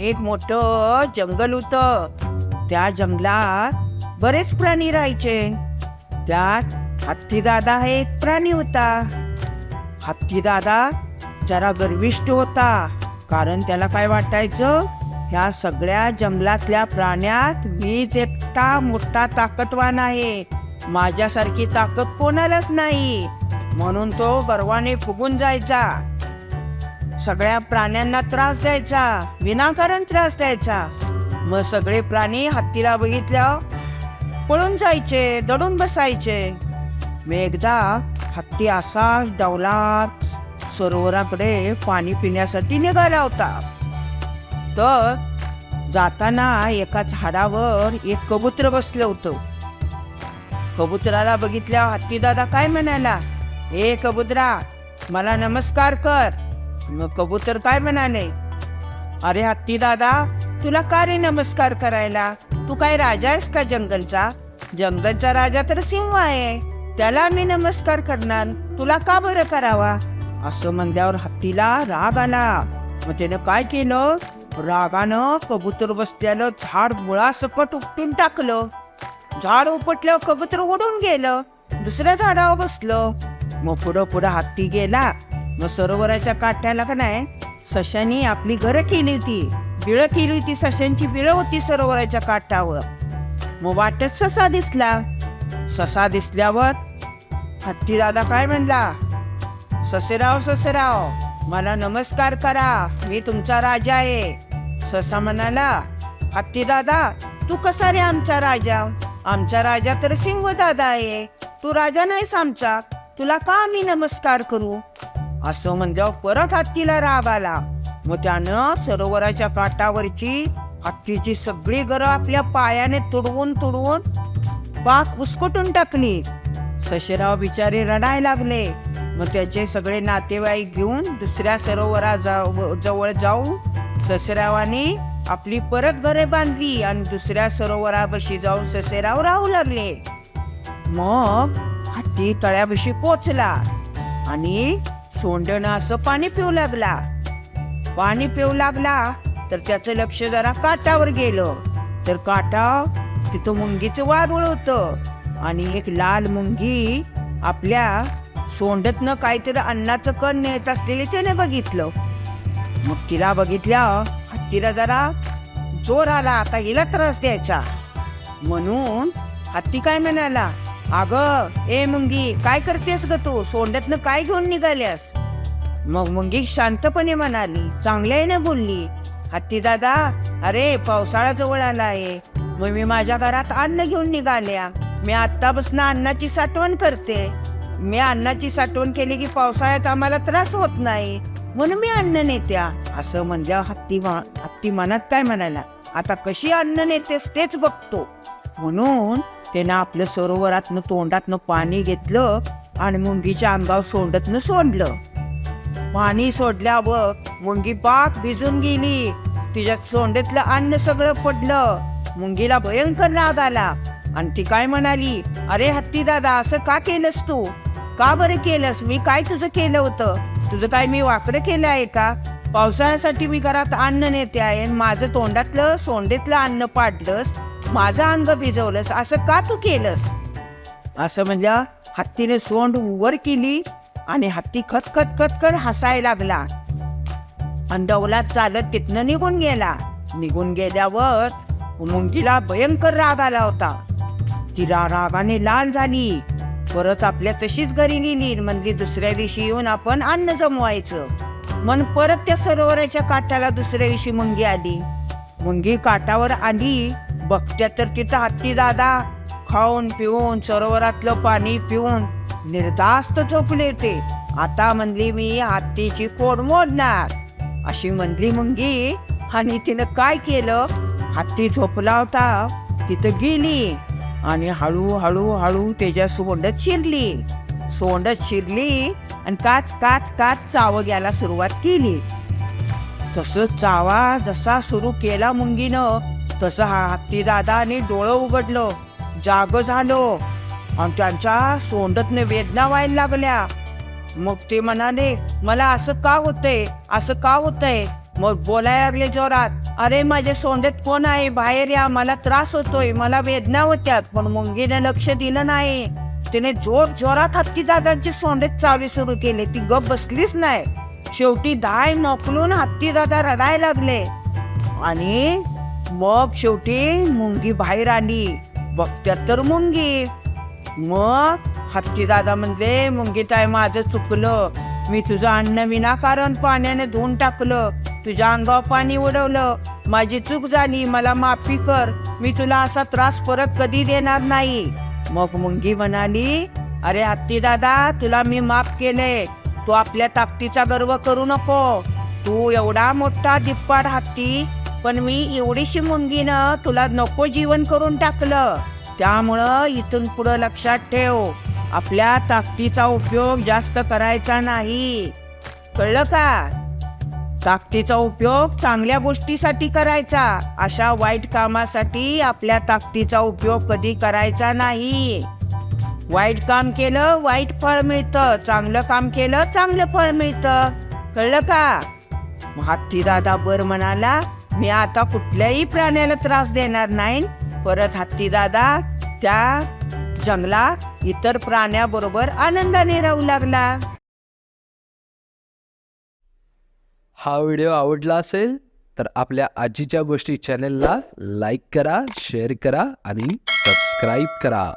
एक मोठं जंगल होतं. त्या जंगलात बरेच प्राणी राहायचे. त्यात हत्ती दादा हा एक प्राणी होता. हत्ती दादा जरा गर्विष्ट होता कारण त्याला काय वाटायचं? ह्या सगळ्या जंगलातल्या प्राण्यात मीच एकटा मोठा ताकदवान आहे. माझ्यासारखी ताकद कोणालाच नाही. म्हणून तो गर्वाने फुगून जायचा. सगळ्या प्राण्यांना त्रास द्यायचा विनाकारण त्रास द्यायचा. मग सगळे प्राणी हत्तीला बघितल्या पळून जायचे दडून बसायचे. मी एकदा हत्ती असा डावला सरोवराकडे पाणी पिण्यासाठी निघाला होता. तर जाताना एका झाडावर एक कबूतर बसलं होतं. कबुतराला बघितल्या हत्ती दादा काय म्हणाला ए कबुतरा मला नमस्कार कर. मग कबूतर काय म्हणाले. अरे हत्ती दादा तुला का रे नमस्कार करायला? तू काय राजा आहेस का जंगलचा? जंगलचा राजा तर सिंह आहे. त्याला मी नमस्कार करणार. तुला का बरं करावा? असं म्हणल्यावर हत्तीला राग आला. मग त्यानं काय केलं? रागानं कबूतर बसल्यानं झाड मुळासकट उपटून टाकलं. झाड उपटलं कबूतर उडून गेलं. दुसऱ्या झाडावर बसलं. मग पुढं पुढं हत्ती गेला. मग सरोवराच्या काठ्याला का नाही? सशांनी आपली घरं केली होती. बिळं केली होती सशांची बिळं होती सरोवराच्या काठावर. मग वाटत ससा दिसला. ससा दिसल्यावर हत्ती दादा काय म्हणला? ससेराव ससेराव मला नमस्कार करा. मी तुमचा राजा आहे. ससा म्हणाला हत्ती दादा तू कसा रे आमचा राजा? आमचा राजा तर सिंह दादा आहे. तू राजा नाहीस आमचा. तुला का आम्ही नमस्कार करू? असं म्हणजे परत हत्तीला राग आला मग त्यानं सरोवराच्या काठावरची हत्तीची सगळी घरं आपल्या पायाने तुडवून तुडवून पाक उसकटून टाकली. सशेराव बिचारे रडायला लागले. मग त्याचे सगळे नातेवाईक घेऊन दुसऱ्या सरोवरा जवळ जाऊन ससरावाने आपली परत घरे बांधली आणि दुसऱ्या सरोवरापाशी जाऊन ससेराव राहू लागले. मग हत्ती तळ्यापाशी पोचला आणि सोंडणं असं पाणी पिऊ लागला. पाणी पिऊ लागला तर त्याचं लक्ष जरा काटावर गेलं. तर काटा तिथं मुंगीचं वारुळ होतं आणि एक लाल मुंगी आपल्या सोंडतनं काहीतरी अन्नाचं कण नेत असलेले त्याने बघितलं. मग तिला बघितल्या हत्तीला जरा जोर आला आता हिला त्रास द्यायचा. म्हणून हत्ती काय म्हणाला अग ए मुंगी काय करतेस ग तू? सोंड्यातनं काय घेऊन निघाल्यास? मग मुंगी शांतपणे म्हणाली चांगल्याने बोलली हत्ती दादा अरे पावसाळा जवळ आला आहे मग मी माझ्या घरात अन्न घेऊन निघाल्या. मी आत्तापासून अन्नाची साठवण करते. मी अन्नाची साठवण केली की पावसाळ्यात आम्हाला त्रास होत नाही. म्हणून मी अन्न नेत्या. असं म्हणल्या हत्ती मा- हत्ती मनात काय म्हणायला? आता कशी अन्न नेतेस तेच बघतो. म्हणून त्यानं आपलं सरोवरातनं तोंडातनं पाणी घेतलं आणि मुंगीच्या अंगावर सोंडतनं सोडलं. पाणी सोडल्यावर मुंगी पाक भिजून गेली. तिच्या सोंडेतलं अन्न सगळं पडलं. मुंगीला भयंकर राग आला. आणि ती काय म्हणाली? अरे हत्ती दादा असं का केलंस तू? का बरं केलंस? मी काय तुझं केलं होतं? तुझं काय मी वाकडं केलं आहे का? पावसाळ्यासाठी मी घरात अन्न नेते आहे माझं तोंडातलं सोंडेतलं अन्न पाडलंस. माझं अंग भिजवलंस असं का तू केलंस? असं म्हणजे हत्तीने सोंड वर केली आणि हत्ती खतखत खतखत हसायला लागला. आणि डौलात चालत तिथनं निघून गेला. निघून गेल्यावर मुंगीला भयंकर राग आला होता. तिला रागाने लाल झाली. परत आपल्या तशीच घरी गेली. म्हणजे दुसऱ्या दिवशी येऊन आपण अन्न जमवायचं. मन परत त्या सरोवराच्या काठाला दुसऱ्या दिवशी मुंगी आली. मुंगी काठावर आली. बघत्या तर तिथं हत्ती दादा. खाऊन पिऊन सरोवरातलं पाणी पिऊन निर्धास्त झोपले होते आता म्हणली मी हत्तीची कोड मोडणार. अशी म्हणली मुंगी आणि तिनं काय केलं? हत्ती झोपला होता तिथं गेली आणि हळूहळू हळू हळू त्याच्या सोंडत शिरली. सोंडत शिरली आणि काच काच काच चाव घ्यायला सुरुवात केली. तसं चावा जसा सुरू केला मुंगीनं तसं हा हत्ती दादाने डोळं उघडलं जाग झालो. आणि त्यांच्या सोंडतने वेदना व्हायला लागल्या. मग ते म्हणाले मला असं का होतंय? असं का होतंय? मग बोलायला लागले जोरात अरे माझ्या सोंडेत कोण आहे? बाहेर या मला त्रास होतोय मला वेदना होत्यात. पण मुंगीने लक्ष दिलं नाही. तिने जोर जोरात हत्ती दादांची सोंडेत चावी सुरू केली. ती गप बसलीच नाही. शेवटी दाय मोकलून हत्ती दादा रडायला लागले. आणि मग शेवटी मुंगी बाहेर आली. बघत्यात तर मुंगी. मग हत्ती दादा म्हणले मुंगीताई माझं चुकलं. मी तुझं अन्न विनाकारण पाण्याने धुवून टाकलं. तुझ्या अंगावर पाणी उडवलं. माझी चूक झाली. मला माफी कर. मी तुला असा त्रास परत कधी देणार नाही. मग मुंगी म्हणाली अरे हत्ती दादा तुला मी माफ केले तू आपल्या ताकदीचा गर्व करू नको. तू एवढा मोठा दिप्पाड हत्ती. पण मी एवढीशी मुंगीनं तुला नको जीवन करून टाकलं. त्यामुळं इथून पुढं लक्षात ठेव. आपल्या ताकदीचा उपयोग जास्त करायचा नाही. कळलं का? ताकदीचा उपयोग चांगल्या गोष्टीसाठी करायचा. अशा वाईट कामासाठी आपल्या ताकदीचा उपयोग कधी करायचा नाही. वाईट काम केलं वाईट फळ मिळतं. चांगलं काम केलं चांगलं फळ मिळतं. कळलं का? हत्ती दादा बर म्हणाला मी आता कुठल्याही प्राण्याला त्रास देणार नाही. परत हत्ती दादा त्या जंगलात इतर प्राण्याबरोबर आनंदाने राहू लागला. हा व्हिडिओ आवडला असेल तर आपल्या आजीच्या गोष्टी चॅनेलला लाईक करा शेअर करा आणि सबस्क्राईब करा.